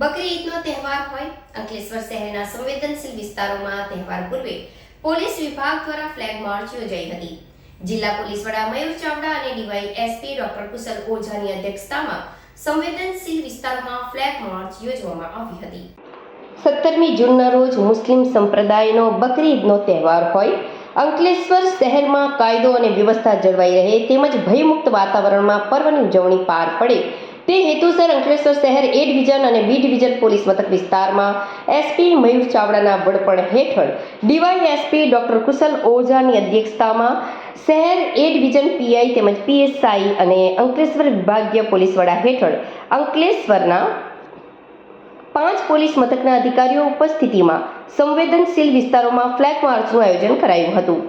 બકરી ઈદનો તહેવાર હોય અંકલેશ્વર શહેરના સંવેદનશીલ વિસ્તારોમાં તહેવાર પૂર્વે પોલીસ વિભાગ દ્વારા ફ્લેગ માર્ચ યોજાઈ હતી. જિલ્લા પોલીસ વડા મયુર ચાવડા અને D Y SP doctor Kushal ઓઝાની અધ્યક્ષતામાં સંવેદનશીલ વિસ્તારોમાં ફ્લેગ માર્ચ યોજવામાં આવી હતી. સત્તરમી જૂનના રોજ મુસ્લિમ સંપ્રદાયનો બકરી ઈદનો તહેવાર હોય, અંકલેશ્વર શહેરમાં કાયદો અને વ્યવસ્થા જળવાઈ રહે તેમજ ભયમુક્ત વાતાવરણમાં પર્વની ઉજવણી પાર પડે તે હેતુસર અંકલેશ્વર શહેર એ ડિવિઝન અને બી ડિવિઝન પોલીસ મથક વિસ્તારમાં એસપી મયુર ચાવડાના વડપણ હેઠળ D Y SP doctor Kushal ઓઝાની અધ્યક્ષતામાં શહેર એ ડિવિઝન પીઆઈ તેમજ પીએસઆઈ અને અંકલેશ્વર વિભાગીય પોલીસ વડા હેઠળ અંકલેશ્વરના પાંચ પોલીસ મથકના અધિકારીઓ ઉપસ્થિતિમાં સંવેદનશીલ વિસ્તારોમાં ફ્લેગ માર્ચનું આયોજન કરાયું હતું,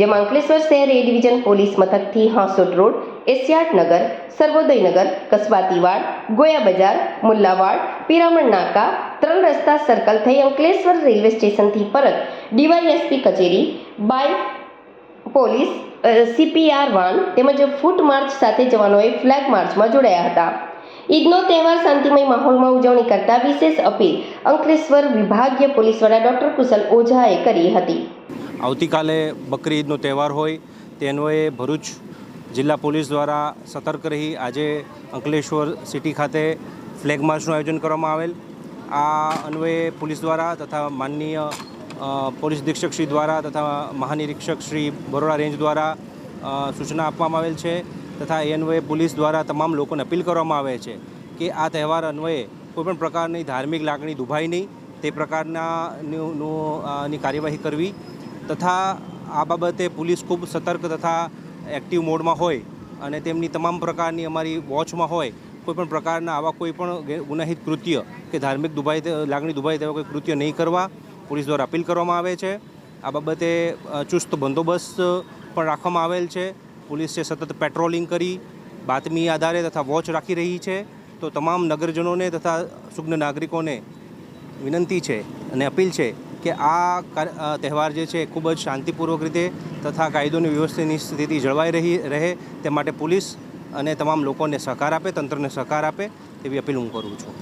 જેમાં અંકલેશ્વર શહેર એ ડિવિઝન પોલીસ મથકથી હાંસોટ રોડ એશિયાટ નગર, સર્વોદયનગર કસબાતીવાડ ગોયા બજાર, મુલ્લાવાડ, પિરામણ નાકા, ત્રણ રસ્તા સર્કલ થઈ અંકલેશ્વર રેલવે સ્ટેશનથી પરત ડીવાયએસપી કચેરી, બાય પોલીસ સીપીઆર વાન તેમજ ફૂટ માર્ચ સાથે જવાનોએ ફ્લેગ માર્ચમાં જોડાયા હતા. ઈદનો તહેવાર શાંતિમય માહોલમાં ઉજવણી કરતા વિશેષ અપીલ અંકલેશ્વર વિભાગીય પોલીસ વડા ડોક્ટર કુશલ ઓઝાએ કરી હતી. આવતીકાલે બકરી ઈદનો તહેવાર હોય તેનોએ ભરૂચ જિલ્લા પોલીસ દ્વારા સતર્ક રહી આજે અંકલેશ્વર સિટી ખાતે ફ્લેગ માર્ચનું આયોજન કરવામાં આવેલ. આ અન્વયે પોલીસ દ્વારા તથા માનનીય પોલીસ અધિક્ષક શ્રી દ્વારા તથા મહાનિરીક્ષક શ્રી બરોડા રેન્જ દ્વારા સૂચના આપવામાં આવેલ છે તથા એ અન્વયે પોલીસ દ્વારા તમામ લોકોને અપીલ કરવામાં આવે છે કે આ તહેવાર અન્વયે કોઈપણ પ્રકારની ધાર્મિક લાગણી દુભાય નહીં, તે પ્રકારના નું- કાર્યવાહી કરવી તથા આ બાબતે પોલીસ ખૂબ સતર્ક તથા એક્ટિવ મોડમાં હોય અને તેમની તમામ પ્રકારની અમારી વોચમાં હોય, કોઈપણ પ્રકારના આવા કોઈપણ ગુનાહિત કૃત્ય કે ધાર્મિક દુભાઈ લાગણી દુભાઈ તેવા કોઈ કૃત્ય નહીં કરવા, પોલીસ દ્વારા અપીલ કરવામાં આવે છે. આ બાબતે ચુસ્ત બંદોબસ્ત પણ રાખવામાં આવેલ છે. પોલીસે સતત પેટ્રોલિંગ કરી, બાતમી આધારે તથા વોચ રાખી રહી છે. તો તમામ નગરજનોને તથા સુગ્ન નાગરિકોને વિનંતી છે અને અપીલ છે કે આ તહેવાર જે છે ખૂબ જ શાંતિપૂર્વક રીતે તથા કાયદોની વ્યવસ્થાની સ્થિતિ જળવાઈ રહી, રહે તે માટે પોલીસ અને તમામ લોકોને સહકાર આપે, તંત્રને સહકાર આપે તેવી અપીલ હું કરું છું.